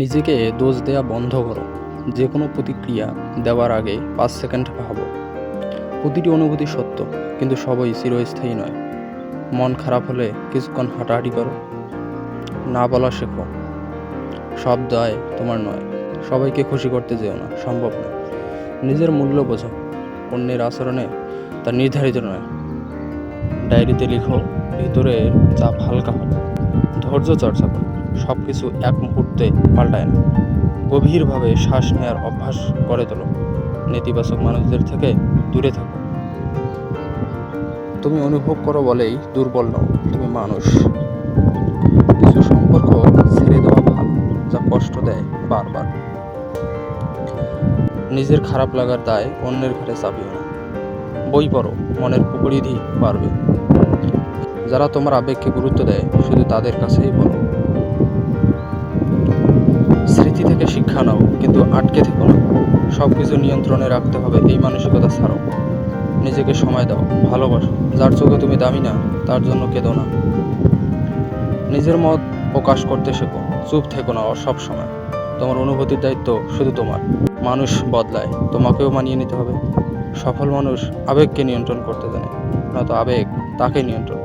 নিজেকে দোষ দেওয়া বন্ধ করো। যে কোনো প্রতিক্রিয়া দেওয়ার আগে পাঁচ সেকেন্ড ভাবো। প্রতিটি অনুভূতি সত্য, কিন্তু সবই চিরস্থায়ী নয়। মন খারাপ হলে কিছুক্ষণ হাঁটাহাঁটি করো। না বলা শেখো। সব দায় তোমার নয়। সবাইকে খুশি করতে যেও না, সম্ভব নয়। নিজের মূল্য বোঝো। অন্যের আচরণে তা নির্ধারিত নয়। ডায়েরিতে লিখো, ভিতরের চাপ হালকা হোক ধৈর্য চর্চা করো। সব কিছু এক মুহূর্তে পাল্টায় না গভীরভাবে শ্বাস নেওয়ার অভ্যাস করে তোলো। নেতিবাচক মানুষদের থেকে দূরে থাকো। তুমি অনুভব করো বলেই দুর্বল নও। তুমি মানুষ। কিছু সম্পর্ক ছেড়ে দেওয়া ভালো, যা কষ্ট দেয় বারবার। নিজের খারাপ লাগার দায় অন্যের ঘরে চাপিও না। বই পড়ো, মনের পরিধি বাড়বে যারা তোমার আবেগকে গুরুত্ব দেয়, শুধু তাদের কাছেই বলো। শিক্ষা নাও কিন্তু আটকে থেকো না। সব কিছু নিয়ন্ত্রণে রাখতে হবে, এই মানসিকতা ছাড়ো। নিজেকে সময় দাও, ভালোবাসো। যার চোখে তুমি দামি না, তার জন্য কেঁদো না। নিজের মত প্রকাশ করতে শেখো, চুপ থেকো না সব সময়। তোমার অনুভূতির দায়িত্ব শুধু তোমার। মানুষ বদলায়, তোমাকেও মানিয়ে নিতে হবে। সফল মানুষ আবেগকে নিয়ন্ত্রণ করতে জানে, নয়তো আবেগ তাকে নিয়ন্ত্রণ